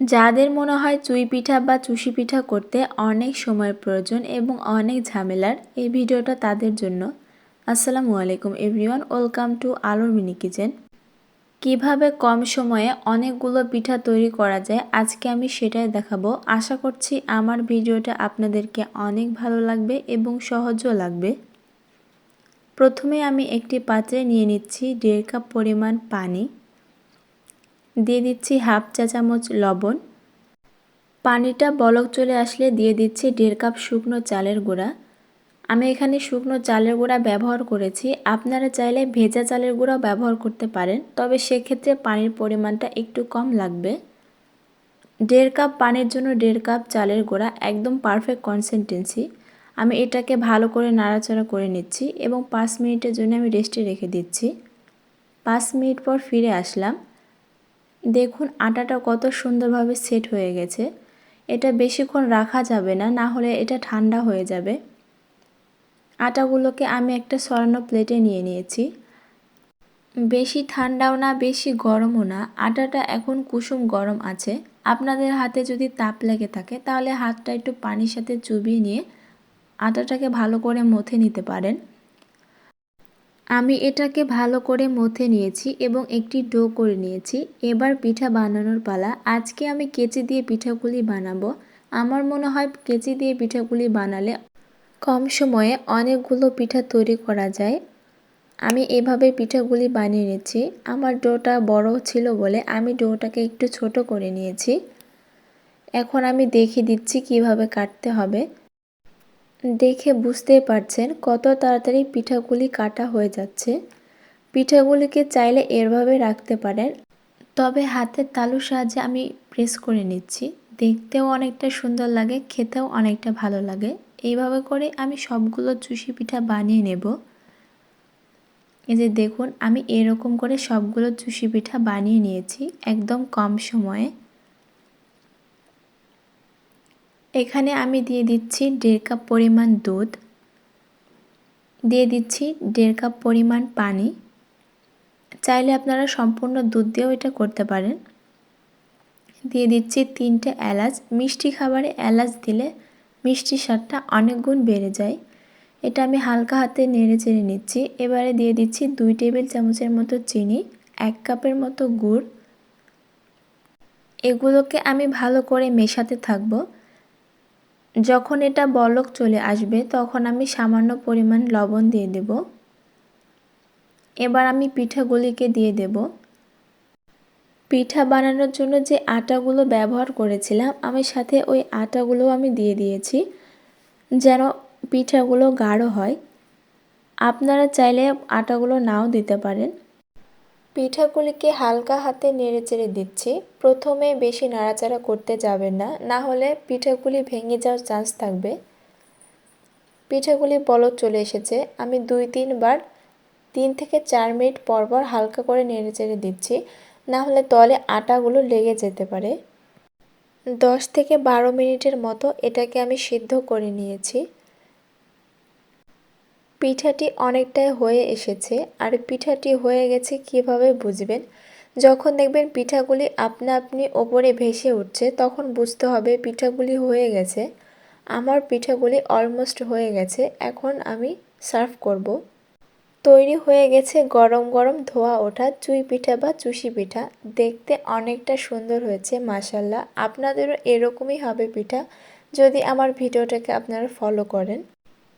যাদের মনে হয় চুই পিঠা বা চুষি পিঠা করতে অনেক সময়ের প্রয়োজন এবং অনেক ঝামেলার, এই ভিডিওটা তাদের জন্য। আসসালামু আলাইকুম এভরিওয়ান, ওয়েলকাম টু আলোর মিনি কিচেন। কীভাবে কম সময়ে অনেকগুলো পিঠা তৈরি করা যায়, আজকে আমি সেটাই দেখাবো। আশা করছি আমার ভিডিওটা আপনাদেরকে অনেক ভালো লাগবে এবং সহজও লাগবে। প্রথমে আমি একটি পাত্রে নিয়ে নিচ্ছি দেড় কাপ পরিমাণ পানি। দিয়ে দিচ্ছি হাফ চা চামচ লবণ। পানিটা বলক চলে আসলে দিয়ে দিচ্ছি দেড় কাপ শুকনো চালের গুঁড়া। আমি এখানে শুকনো চালের গুঁড়া ব্যবহার করেছি। আপনারা চাইলে ভেজা চালের গুঁড়াও ব্যবহার করতে পারেন, তবে সেক্ষেত্রে পানির পরিমাণটা একটু কম লাগবে। দেড় কাপ পানির জন্য দেড় কাপ চালের গুঁড়া, একদম পারফেক্ট কনসিস্টেন্সি আমি এটাকে ভালো করে নাড়াচাড়া করে নিচ্ছি এবং পাঁচ মিনিটের জন্য আমি রেস্টে রেখে দিচ্ছি। পাঁচ মিনিট পর ফিরে আসলাম। দেখুন আটাটা কত সুন্দরভাবে সেট হয়ে গেছে। এটা বেশিক্ষণ রাখা যাবে না না হলে এটা ঠান্ডা হয়ে যাবে। আটাগুলোকে আমি একটা সরানো প্লেটে নিয়ে নিয়েছি। বেশি ঠান্ডাও না, বেশি গরমও না। আটাটা এখন কুসুম গরম আছে। আপনাদের হাতে যদি তাপ লেগে থাকে, তাহলে হাতটা একটু পানির সাথে চুবিয়ে নিয়ে আটাটাকে ভালো করে মথে নিতে পারেন। আমি এটাকে ভালো করে মথে নিয়েছি এবং একটি ডো করে নিয়েছি। এবার পিঠা বানানোর পালা। আজকে আমি কেচি দিয়ে পিঠাগুলি বানাবো। আমার মনে হয় কেচি দিয়ে পিঠাগুলি বানালে কম সময়ে অনেকগুলো পিঠা তৈরি করা যায়। আমি এভাবে পিঠাগুলি বানিয়ে নিয়েছি আমার ডোটা বড় ছিল বলে আমি ডোটাকে একটু ছোট করে নিয়েছি। এখন আমি দেখিয়ে দিচ্ছি কীভাবে কাটতে হবে। দেখে বুঝতেই পারছেন কত তাড়াতাড়ি পিঠাগুলি কাটা হয়ে যাচ্ছে। পিঠাগুলিকে চাইলে এরভাবে রাখতে পারেন। তবে হাতের তালুর সাহায্যে আমি প্রেস করে নিচ্ছি। দেখতেও অনেকটা সুন্দর লাগে, খেতেও অনেকটা ভালো লাগে। এইভাবে করে আমি সবগুলো চুষি পিঠা বানিয়ে নেব। এই যে দেখুন, আমি এরকম করে সবগুলো চুষি পিঠা বানিয়ে নিয়েছি, একদম কম সময়ে। এখানে আমি দিয়ে দিচ্ছি দেড় কাপ পরিমাণ দুধ, দিয়ে দিচ্ছি দেড় কাপ পরিমাণ পানি। চাইলে আপনারা সম্পূর্ণ দুধ দিয়েও এটা করতে পারেন। দিয়ে দিচ্ছি তিনটে এলাচ। মিষ্টি খাবারে এলাচ দিলে মিষ্টি স্বাদটা অনেক গুণ বেড়ে যায়। এটা আমি হালকা হাতে নেড়ে চেড়ে নিচ্ছি। এবারে দিয়ে দিচ্ছি দুই টেবিল চামচের মতো চিনি, এক কাপের মতো গুড়। এগুলোকে আমি ভালো করে মেশাতে থাকব। যখন এটা বলক চলে আসবে, তখন আমি সামান্য পরিমাণ লবণ দিয়ে দেব। এবার আমি পিঠাগুলিকে দিয়ে দেব। পিঠা বানানোর জন্য যে আটাগুলো ব্যবহার করেছিলাম, আমি সাথে ওই আটাগুলো আমি দিয়ে দিয়েছি, যেন পিঠাগুলো গাঢ় হয়। আপনারা চাইলে আটাগুলো নাও দিতে পারেন। পিঠাগুলিকে হালকা হাতে নেড়ে চেড়ে দিচ্ছি। প্রথমে বেশি নাড়াচাড়া করতে যাবেন না না হলে পিঠাগুলি ভেঙে যাওয়ার চান্স থাকবে। পিঠাগুলি বলদ চলে এসেছে। আমি দুই, তিনবার, তিন থেকে চার মিনিট পর পর হালকা করে নেড়ে চেড়ে দিচ্ছি, না হলে তলে আটাগুলো লেগে যেতে পারে। দশ থেকে বারো মিনিটের মতো এটাকে আমি সিদ্ধ করে নিয়েছি। পিঠাটি অনেকটাই হয়ে এসেছে আর পিঠাটি হয়ে গেছে কীভাবে বুঝবেন? যখন দেখবেন পিঠাগুলি আপনা আপনি ওপরে ভেসে উঠছে, তখন বুঝতে হবে পিঠাগুলি হয়ে গেছে। আমার পিঠাগুলি অলমোস্ট হয়ে গেছে, এখন আমি সার্ভ করব। তৈরি হয়ে গেছে গরম গরম ধোয়া ওঠা চুই পিঠা বা চুষি পিঠা। দেখতে অনেকটা সুন্দর হয়েছে মাসাল্লাহ আপনাদেরও এরকমই হবে পিঠা। যদি আমার ভিডিওটাকে আপনারা ফলো করেন।